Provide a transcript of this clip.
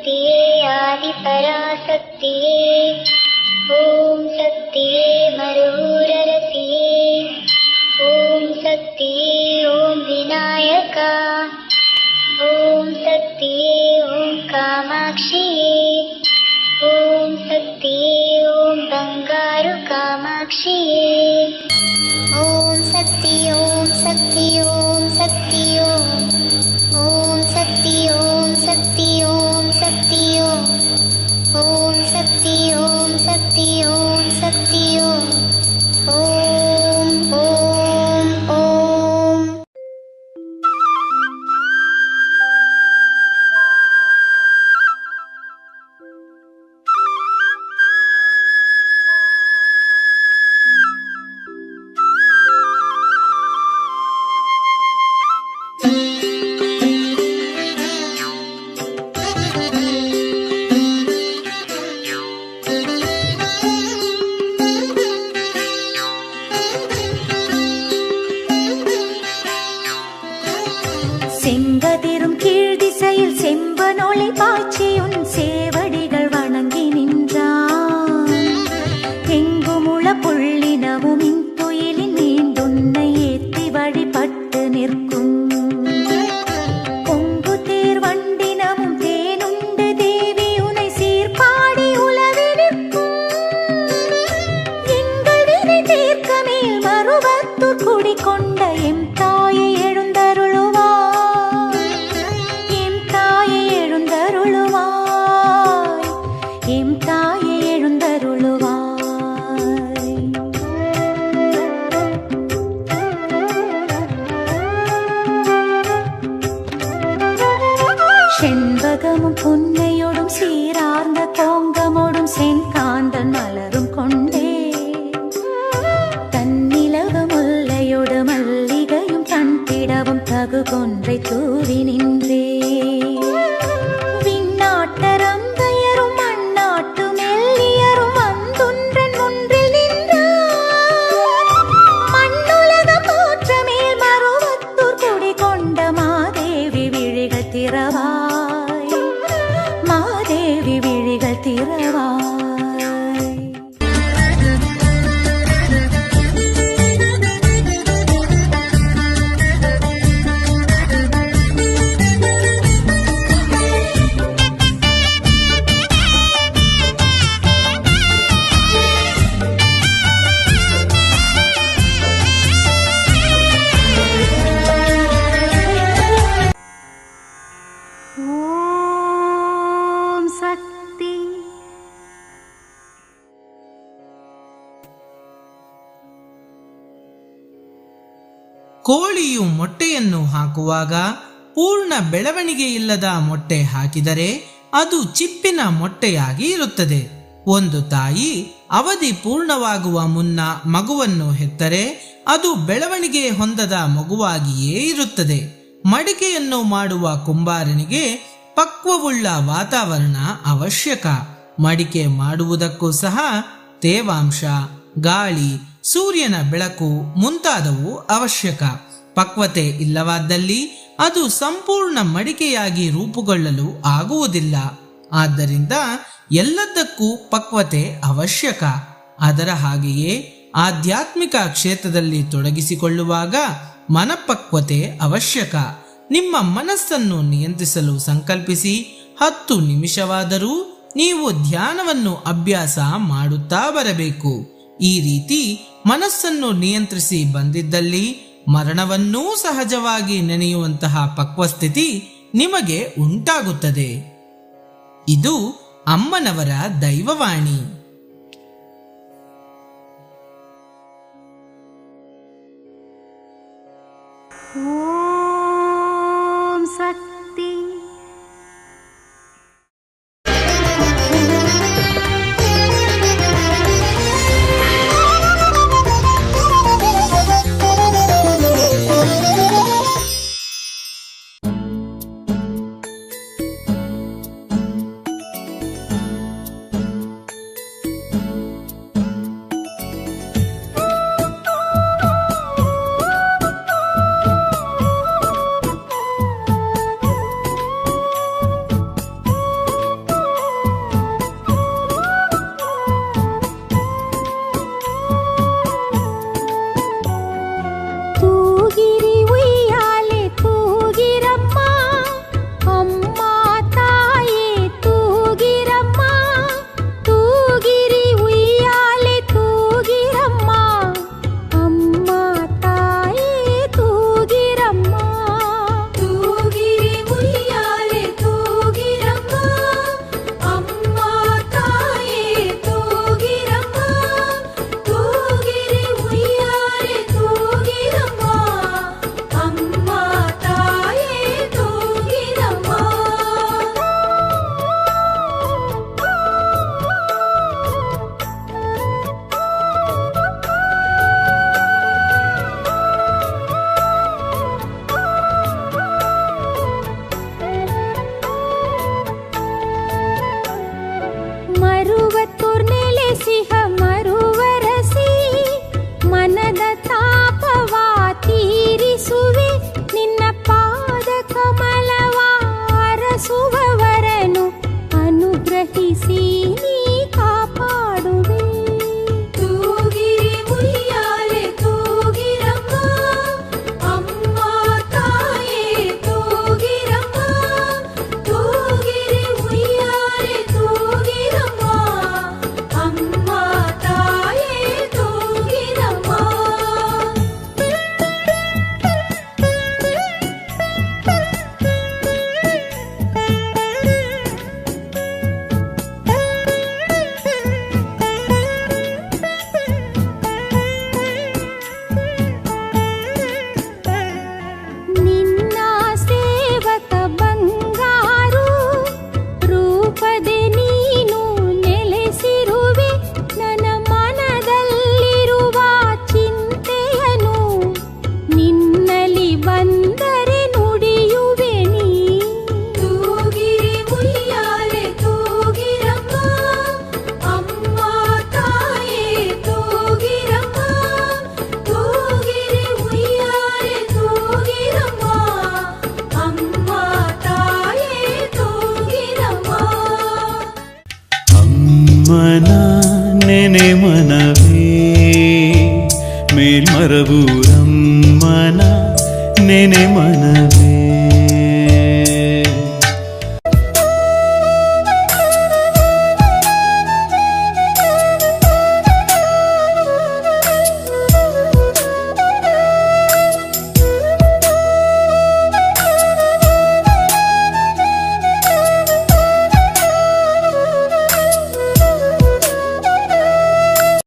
शक्तिये आदिपराशक्तिये। ॐ शक्तिये मरुररसिये ॐ शक्तिये ॐ विनायका। ॐ शक्तिये ॐ कामाक्षिये। ॐ शक्तिये ॐ बङ्गारु कामाक्षिये ॐ शक्ति ॐ शक्ति ॐ செண்பகமும் புன்னையோடும் சீரார்ந்த கோங்கமோடும் செங்காந்தன் மலரும் கொண்டே. தன்னிலக முல்லையோடு மல்லிகையும் தன் தண்டிடவும் தகு கொன்றை தூவி தேவி விழிகள் திறவா? ಕೋಳಿಯು ಮೊಟ್ಟೆಯನ್ನು ಹಾಕುವಾಗ ಪೂರ್ಣ ಬೆಳವಣಿಗೆ ಇಲ್ಲದ ಮೊಟ್ಟೆ ಹಾಕಿದರೆ ಅದು ಚಿಪ್ಪಿನ ಮೊಟ್ಟೆಯಾಗಿ ಇರುತ್ತದೆ. ಒಂದು ತಾಯಿ ಅವಧಿ ಪೂರ್ಣವಾಗುವ ಮುನ್ನ ಮಗುವನ್ನು ಹೆತ್ತರೆ ಅದು ಬೆಳವಣಿಗೆ ಹೊಂದದ ಮಗುವಾಗಿಯೇ ಇರುತ್ತದೆ. ಮಡಿಕೆಯನ್ನು ಮಾಡುವ ಕುಂಬಾರನಿಗೆ ಪಕ್ವವುಳ್ಳ ವಾತಾವರಣ ಅವಶ್ಯಕ. ಮಡಿಕೆ ಮಾಡುವುದಕ್ಕೂ ಸಹ ತೇವಾಂಶ, ಗಾಳಿ ಸೂರ್ಯನ ಬೆಳಕು ಮುಂತಾದವು ಅವಶ್ಯಕ. ಪಕ್ವತೆ ಇಲ್ಲವಾದಲ್ಲಿ ಅದು ಸಂಪೂರ್ಣ ಮಡಿಕೆಯಾಗಿ ರೂಪುಗೊಳ್ಳಲು ಆಗುವುದಿಲ್ಲ. ಆದ್ದರಿಂದ ಎಲ್ಲದಕ್ಕೂ ಪಕ್ವತೆ ಅವಶ್ಯಕ. ಅದರ ಹಾಗೆಯೇ ಆಧ್ಯಾತ್ಮಿಕ ಕ್ಷೇತ್ರದಲ್ಲಿ ತೊಡಗಿಸಿಕೊಳ್ಳುವಾಗ ಮನಪಕ್ವತೆ ಅವಶ್ಯಕ. ನಿಮ್ಮ ಮನಸ್ಸನ್ನು ನಿಯಂತ್ರಿಸಲು ಸಂಕಲ್ಪಿಸಿ ಹತ್ತು ನಿಮಿಷವಾದರೂ ನೀವು ಧ್ಯಾನವನ್ನು ಅಭ್ಯಾಸ ಮಾಡುತ್ತಾ ಬರಬೇಕು. ಈ ರೀತಿ ಮನಸ್ಸನ್ನು ನಿಯಂತ್ರಿಸಿ ಬಂದಿದ್ದಲ್ಲಿ ಮರಣವನ್ನೂ ಸಹಜವಾಗಿ ನೆನೆಯುವಂತಹ ಪಕ್ವಸ್ಥಿತಿ ನಿಮಗೆ ಉಂಟಾಗುತ್ತದೆ. ಇದು ಅಮ್ಮನವರ ದೈವವಾಣಿ. ಮನೆ ಮನವೇ ಮೇಲ್ಮರವು ರಮ್ಮನ ನೆನೆ ಮನ